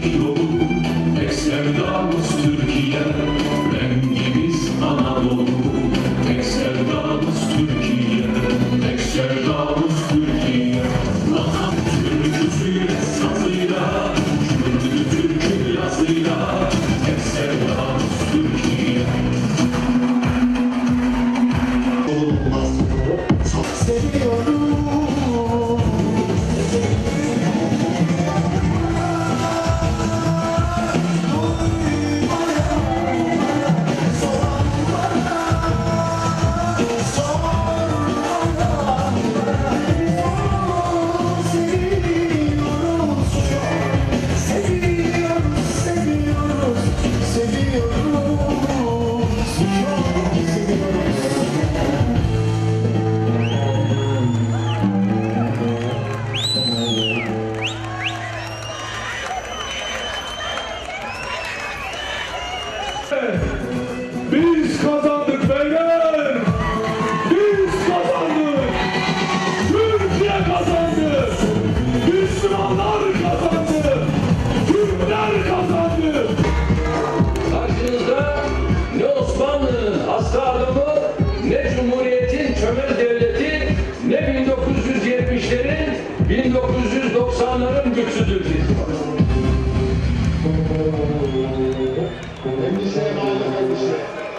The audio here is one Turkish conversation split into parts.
yolu Tek Türkiye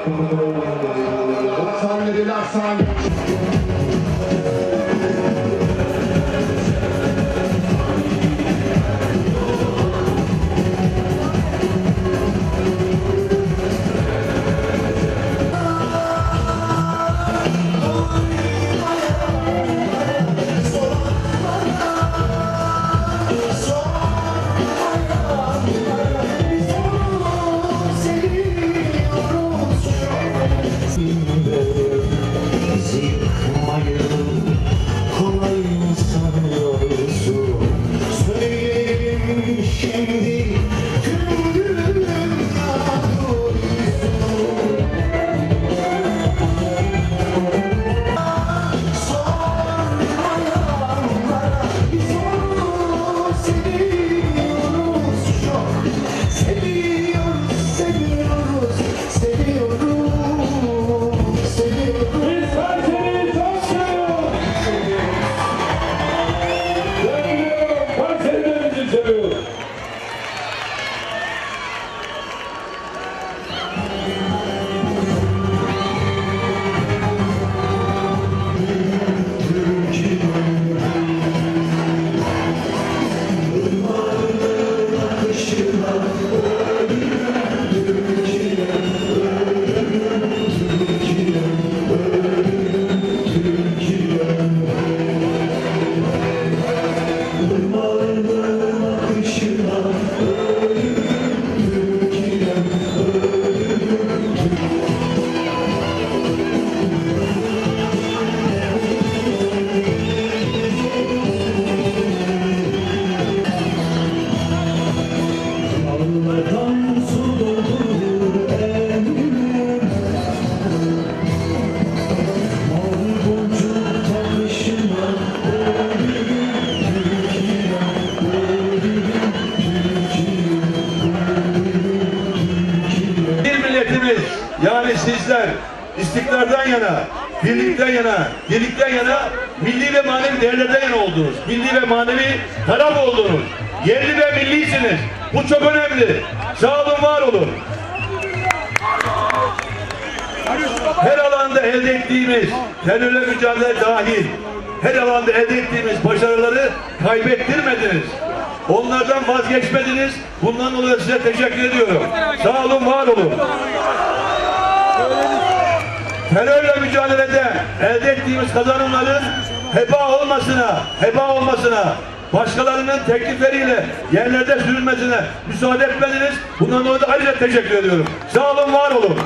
endişe. 97'ler saniye. İstiklalden yana, birlikten yana, birlikten yana, milli ve manevi değerlerden yana oldunuz. Milli ve manevi taraf oldunuz. Yerli ve millisiniz. Bu çok önemli. Sağ olun, var olun. Her alanda elde ettiğimiz terörle mücadele dahil her alanda elde ettiğimiz başarıları kaybettirmediniz. Onlardan vazgeçmediniz. Bundan dolayı size teşekkür ediyorum. Sağ olun, var olun. Terörle mücadelede elde ettiğimiz kazanımların heba olmasına, heba olmasına, başkalarının teklifleriyle yerlerde sürülmesine müsaade etmediniz. Bundan dolayı da ayrıca teşekkür ediyorum. Sağ olun, var olun.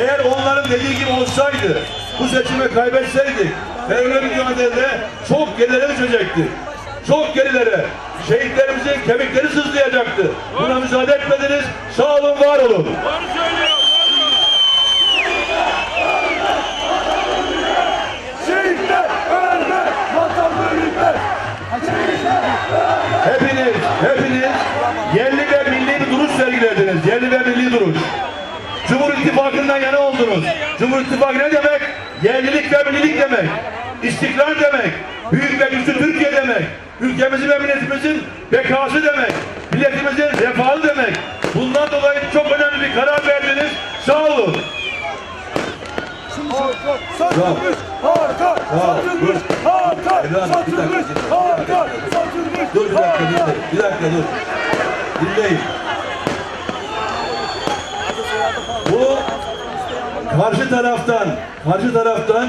Eğer onların dediği gibi olsaydı, bu seçimi kaybetseydik, terörle mücadelede çok gerilere düşecekti. Çok gerilere. Şehitlerimizin kemikleri sızlayacaktı. Buna müsaade etmediniz. Sağ olun, var olun. Şehitler İttifakı'ndan yana oldunuz. Cumhur İttifakı ne demek? Yerlilik ve millilik demek. İstikrar demek. Büyük ve güçlü Türkiye demek. Ülkemizin ve milletimizin bekası demek. Milletimizin refahı demek. Bundan dolayı çok önemli bir karar verdiniz. Sağ olun. Satılmış, harika, satılmış, harika, bir dakika, satılmış, bir dakika. harika, satılmış, Dur bir dakika dinle. Bir dakika dur. Dinleyin. Bu karşı taraftan, karşı taraftan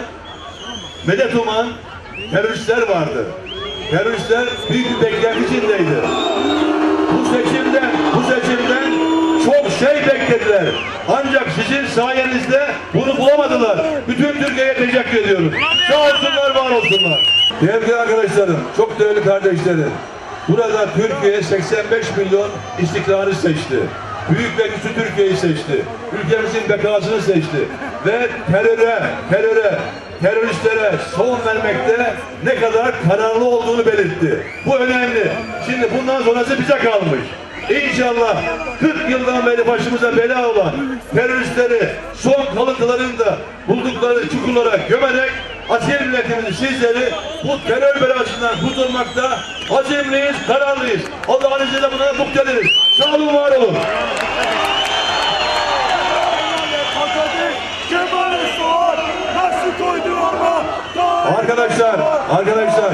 medet uman teröristler vardı. Teröristler büyük bir beklenti içindeydi. Bu seçimden, bu seçimden çok şey beklediler. Ancak sizin sayenizde bunu bulamadılar. Bütün Türkiye'ye teşekkür ediyorum. Sağ olsunlar, var olsunlar. Değerli arkadaşlarım, çok değerli kardeşlerim. Burada Türkiye 85 milyon istikrarı seçti. Büyük ve güçlü Türkiye'yi seçti. Ülkemizin bekasını seçti. Ve teröre, teröre, teröristlere son vermekte ne kadar kararlı olduğunu belirtti. Bu önemli. Şimdi bundan sonrası bize kalmış. İnşallah 40 yıldan beri başımıza bela olan teröristleri son kalıntılarını da buldukları çukurlara gömerek asil milletimizi sizleri bu terör belasından kurtulmakta azimliyiz, kararlıyız. Allah'ın izniyle buna muktediriz. Sağ olun, var olun. Arkadaşlar, arkadaşlar,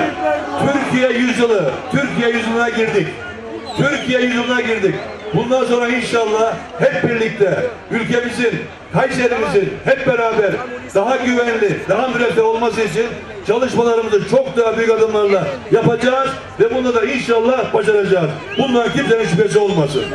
Türkiye yüzyılı, Türkiye yüzyılına girdik. Türkiye yüzyılına girdik. Bundan sonra inşallah hep birlikte ülkemizin, Kayseri'mizin hep beraber daha güvenli, daha müreffeh olması için çalışmalarımızı çok daha büyük adımlarla yapacağız ve bunu da inşallah başaracağız. Bundan kimsenin şüphesi olmasın.